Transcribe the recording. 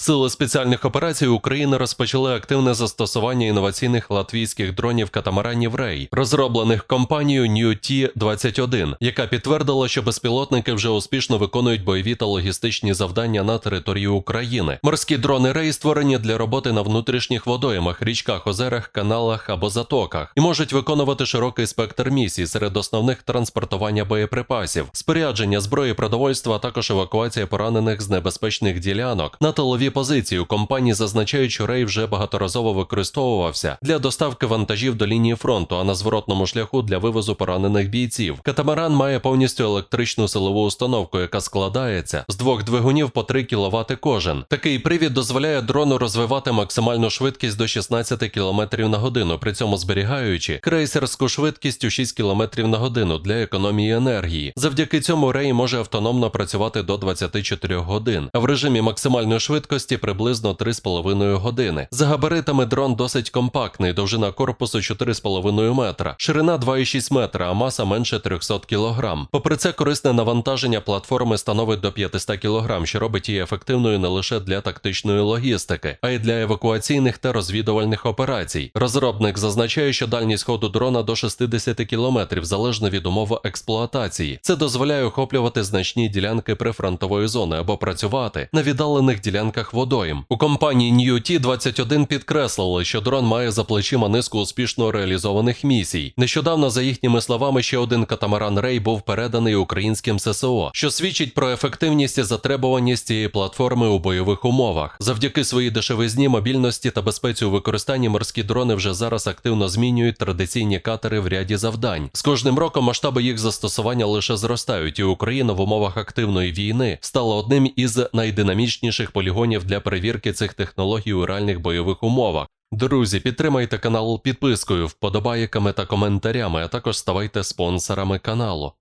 Сили спеціальних операцій України розпочали активне застосування інноваційних латвійських дронів катамаранів Рей, розроблених компанією New T-21, яка підтвердила, що безпілотники вже успішно виконують бойові та логістичні завдання на території України. Морські дрони Рей створені для роботи на внутрішніх водоймах, річках, озерах, каналах або затоках і можуть виконувати широкий спектр місій серед основних транспортування боєприпасів, спорядження зброї, продовольства, а також евакуація поранених з небезпечних ділянок на тилові позиції. У компанії зазначають, що Рей вже багаторазово використовувався для доставки вантажів до лінії фронту, а на зворотному шляху для вивозу поранених бійців. Катамаран має повністю електричну силову установку, яка складається з двох двигунів по 3 кВт кожен. Такий привід дозволяє дрону розвивати максимальну швидкість до 16 км на годину, при цьому зберігаючи крейсерську швидкість у 6 км на годину для економії енергії. Завдяки цьому Рей може автономно працювати до 24 годин, а в режимі максимальної швидкості приблизно 3,5 години. За габаритами дрон досить компактний, довжина корпусу 4,5 метра, ширина 2,6 метра, а маса менше 300 кг. Попри це, корисне навантаження платформи становить до 500 кг, що робить її ефективною не лише для тактичної логістики, а й для евакуаційних та розвідувальних операцій. Розробник зазначає, що дальність ходу дрона до 60 км залежно від умов експлуатації. Це дозволяє охоплювати значні ділянки прифронтової зони або працювати на віддалених ділянках водойм. У компанії New T-21 підкреслили, що дрон має за плечима низку успішно реалізованих місій. Нещодавно, за їхніми словами, ще один катамаран Рей був переданий українським ССО, що свідчить про ефективність і затребуваність цієї платформи у бойових умовах. Завдяки своїй дешевизні, мобільності та безпеці у використанні морські дрони вже зараз активно змінюють традиційні катери в ряді завдань. З кожним роком масштаби їх застосування лише зростають, і Україна в умовах активної війни стала одним із найдинамічніших полігонів для перевірки цих технологій у реальних бойових умовах. Друзі, підтримайте канал підпискою, вподобайками та коментарями, а також ставайте спонсорами каналу.